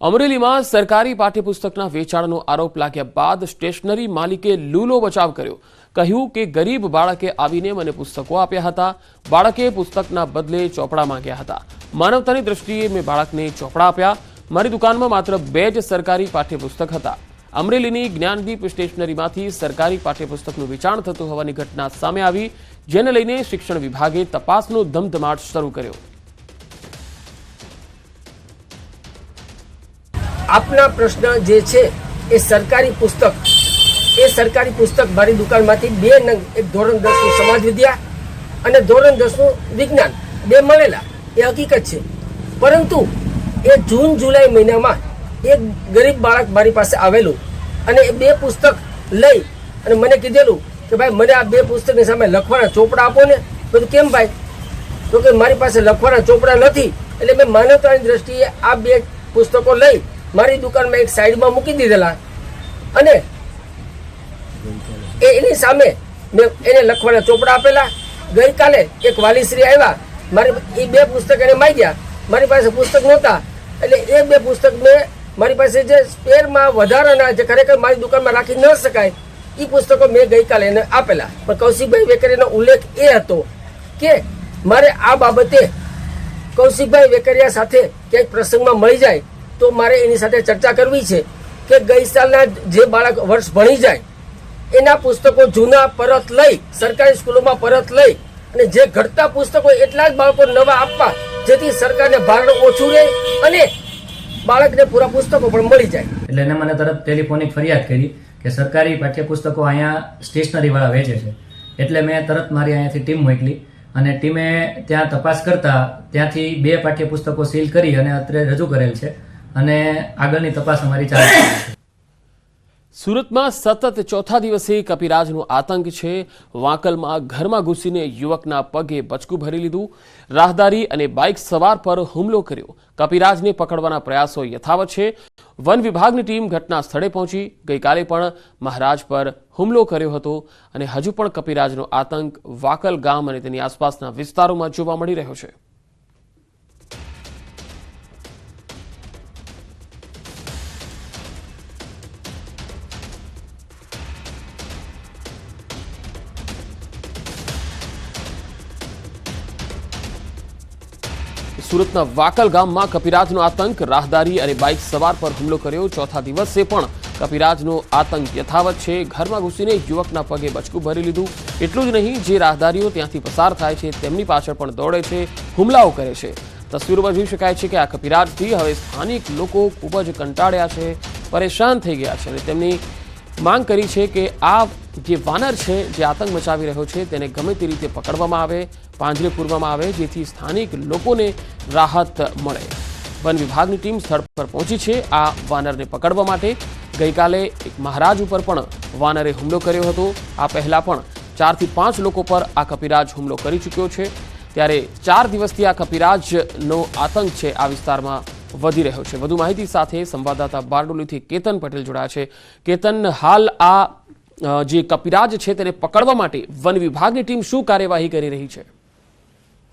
અમરેલીમાં સરકારી પાઠ્યપુસ્તકના વેચાણનો આરોપ લાગ્યા બાદ સ્ટેશનરી માલિકે લૂલો બચાવ કર્યો. કહ્યું કે ગરીબ બાળકે આવીને મને પુસ્તકો આપ્યા હતા. બાળકે પુસ્તકના બદલે ચોપડા માંગ્યા હતા. માનવતાની દ્રષ્ટિએ મેં બાળકને ચોપડા આપ્યા. મારી દુકાનમાં માત્ર બે જ સરકારી પાઠ્યપુસ્તક હતા. અમરેલીની જ્ઞાનદીપ સ્ટેશનરીમાંથી સરકારી પાઠ્યપુસ્તકનું વેચાણ થતું હોવાની ઘટના સામે આવી, જેને લઈને શિક્ષણ વિભાગે તપાસનો ધમધમાટ શરૂ કર્યો. આપના પ્રશ્ન જે છે, એ સરકારી પુસ્તક. એ સરકારી પુસ્તક મારી દુકાનમાંથી બે નંગ, એક ધોરણ દસનું સમાજ વિદ્યા અને ધોરણ દસનું વિજ્ઞાન, બે મળેલા. એ હકીકત છે. પરંતુ એ જૂન, જુલાઈ મહિનામાં એક ગરીબ બાળક મારી પાસે આવેલું અને એ બે પુસ્તક લઈ અને મને કીધેલું કે ભાઈ, મને આ બે પુસ્તકની સામે લખવાના ચોપડા આપો ને. બધું કેમ ભાઈ? તો કે, મારી પાસે લખવાના ચોપડા નથી. એટલે મેં માનવતાની દ્રષ્ટિએ આ બે પુસ્તકો લઈ મારી દુકાનમાં એક સાઈડમાં મૂકી દીધેલા. અને એ એની સામે મેં એને લખવાના ચોપડા આપેલા. ગઈકાલે એક વાલીશ્રી આવ્યા. મારી એ બે પુસ્તક એને માગ્યા. મારી પાસે પુસ્તક નહોતા. એટલે એ બે પુસ્તક મેં મારી પાસે જે સ્પેરમાં વધારાના જે ખરેખર મારી દુકાનમાં રાખી ન શકાય એ પુસ્તકો મેં ગઈકાલે એને આપેલા. પણ કૌશિકભાઈ વેકરીનો ઉલ્લેખ એ હતો કે મારે આ બાબતે કૌશિકભાઈ વેકરિયા સાથે ક્યાંક પ્રસંગમાં મળી જાય. તો મારે એની સાથે ચર્ચા કરવી છે કે ગઈ સાલના જે બાળક વર્ષ ભણી જાય, એના પુસ્તકો જૂના પરત લઈ, સરકારી સ્કૂલોમાં પરત લઈ અને જે ઘટતા પુસ્તકો એટલા જ બાળકો નવા આપવા, જેથી સરકારને ભારણ ઓછું રહે અને બાળકને પૂરા પુસ્તકો પણ મળી જાય. એટલે એને મને તરત ટેલિફોનિક ફરિયાદ કરી કે સરકારી પાઠ્યપુસ્તકો અહીંયા સ્ટેશનરીવાળા વેચે છે. એટલે મેં તરત મારી અહીંયાથી ટીમ મોકલી અને ટીમે ત્યાં તપાસ કરતા ત્યાંથી બે પાઠ્યપુસ્તકો સીલ કરી અને અત્રે રજૂ કરેલ છે. અને આગળની તપાસ અમારી ચાલુ સુરતમાં સતત ચોથા દિવસે કપિરાજનો આતંક છે. વાંકલમાં ઘરમાં ઘૂસીને યુવકના પગે બચકું ભરી લીધું. રાહદારી અને બાઇક સવાર પર હુમલો કર્યો. કપિરાજને પકડવાના પ્રયાસો યથાવત છે. વન વિભાગની ટીમ ઘટના સ્થળે પહોંચી. ગઈકાલે પણ મહારાજ પર હુમલો કર્યો હતો અને હજુ પણ કપિરાજનો આતંક વાકલ ગામ અને તેની આસપાસના વિસ્તારોમાં જોવા મળી રહ્યો છે. સુરતના વાકલ ગામમાં કપિરાજનો આતંક, રાહદારી અને બાઇક સવાર પર હુમલો કર્યો. ચોથા દિવસે પણ કપિરાજનો આતંક યથાવત છે. ઘરમાં ઘૂસીને યુવકના પગે બચકું ભરી લીધું. એટલું જ નહીં, જે રાહદારીઓ ત્યાંથી પસાર થાય છે, તેમની પાછળ પણ દોડે છે, હુમલાઓ કરે છે. તસવીરોમાં જોઈ શકાય છે કે આ કપિરાજથી હવે સ્થાનિક લોકો ખૂબ જ કંટાળ્યા છે, પરેશાન થઈ ગયા છે અને તેમની માંગ કરી છે કે આ જે વાનર છે, જે આતંક મચાવી રહ્યો છે, તેને ગમે તે રીતે પકડવામાં આવે, પાંજરે પૂરવામાં આવે, જેથી સ્થાનિક લોકોને રાહત મળે. વન વિભાગની ટીમ સ્થળ પર પહોંચી છે આ વાનરને પકડવા માટે. ગઈકાલે એક મહારાજ ઉપર પણ વાનરે હુમલો કર્યો હતો. આ પહેલાં પણ ચારથી પાંચ લોકો પર આ કપિરાજ હુમલો કરી ચૂક્યો છે. ત્યારે ચાર દિવસથી આ કપિરાજનો આતંક છે, આ વિસ્તારમાં વધી રહ્યો છે. વધુ માહિતી સાથે સંવાદદાતા બારડોલીથી કેતન પટેલ જોડાયા છે. કેતન, હાલ આ જે કપિરાજ છે તેને પકડવા માટે વન વિભાગની ટીમ શું કાર્યવાહી કરી રહી છે?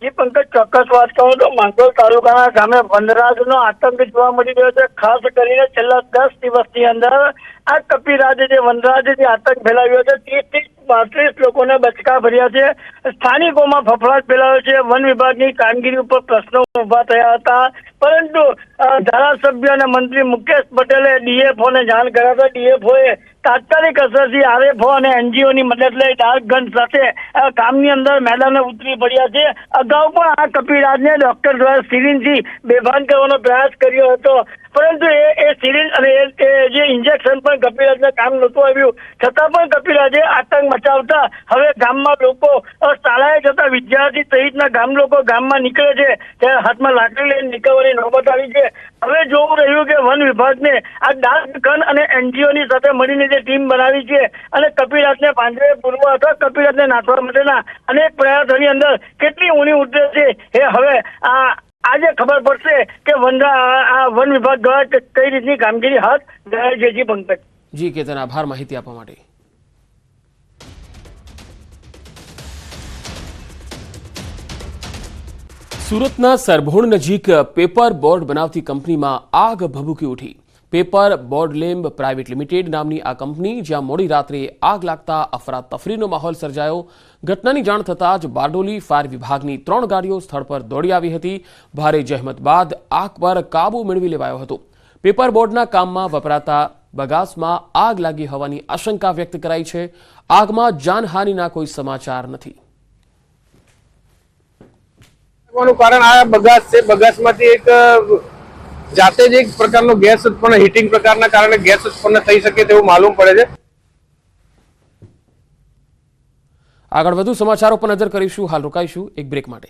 જી પંકજ ચોક્કસ વાત કહું તો માંગરોળ તાલુકાના ગામે વનરાજનો આતંક જોવા મળી રહ્યો છે. ખાસ કરીને છેલ્લા દસ દિવસની અંદર આ કપિરાજે જે વનરાજ જે આતંક ફેલાવ્યો છે, ત્રીસથી પાંત્રીસ લોકોને બચકા ભર્યા છે. સ્થાનિકોમાં ફફડાટ ફેલાયો છે. વન વિભાગની કામગીરી ઉપર પ્રશ્નો ઊભા થયા હતા. પરંતુ ધારાસભ્ય અને મંત્રી મુકેશ પટેલે ડીએફઓ ને જાણ કરાતા ડીએફઓ એ તાત્કાલિક અસરથી આરએફઓ અને એનજીઓ ની મદદ લઈ ડાર્ક સાથે કામની અંદર મેદાને ઉતરી પડ્યા છે. અગાઉ પણ આ કપિરાજને ડોક્ટર દ્વારા સિરિંજથી બેભાન કરવાનો પ્રયાસ કર્યો હતો. પરંતુ એ એ સિરિંજ અને એ જે ઇન્જેક્શન પણ કપિરાજને કામ નહોતું આવ્યું. છતાં પણ કપિરાજે આતંક મચાવતા હવે ગામમાં લોકો શાળાએ જતા વિદ્યાર્થી સહિતના ગામ લોકો ગામમાં નીકળે છે. ત્યારે હાથમાં લાકડી લઈને નીકળવાની નોબત આવી છે હવે જોવું રહ્યું કે વન વિભાગને આ ડાર્ક ગન અને એનજીઓની સાથે મળીને જે ટીમ બનાવી છે અને કપિરાજને પાંજરે પૂરવા અથવા કપિરાજને નાખવા માટેના અનેક પ્રયાસોની અંદર કેટલી ઊંડી ઉતરે છે એ હવે આ આજે ખબર પડશે કે વન વન વિભાગ દ્વારા કઈ રીતની કામગીરી હાથ ધરાય છે જી પંકજ. જી કેતન, આભાર માહિતી આપવા માટે. સુરતના સરભોણ નજીક પેપર બોર્ડ બનાવતી કંપનીમાં આગ ભભૂકી ઉઠી. Paper board lamb private limited નામની આ કંપની જ્યાં મોડી રાત્રે આગ લાગતા અફરાતફરીનો માહોલ સર્જાયો. ઘટનાની જાણ થતાં જ બારડોલી ફાયર વિભાગની ત્રણ ગાડીઓ સ્થળ પર દોડી આવી હતી. ભારે જહેમત બાદ આગ પર કાબુ મેળવી લેવાયો હતો. પેપર બોર્ડના કામમાં વપરાતા બગાસમાં આગ લાગી હોવાની આશંકા વ્યક્ત કરાઈ છે. આગમાં જાનહાનિના કોઈ સમાચાર નથી. નું કારણ આ બગાસ છે. બગાસમાંથી એક જાતે જ એક પ્રકારનો ગેસ ઉત્પન્ન, હીટિંગ પ્રકારના કારણે ગેસ ઉત્પન્ન થઈ શકે તેવું માલુમ પડે છે. આગળ વધુ સમાચારો પર નજર કરીશું. હાલ રોકાઈશું. એક બ્રેક માટે.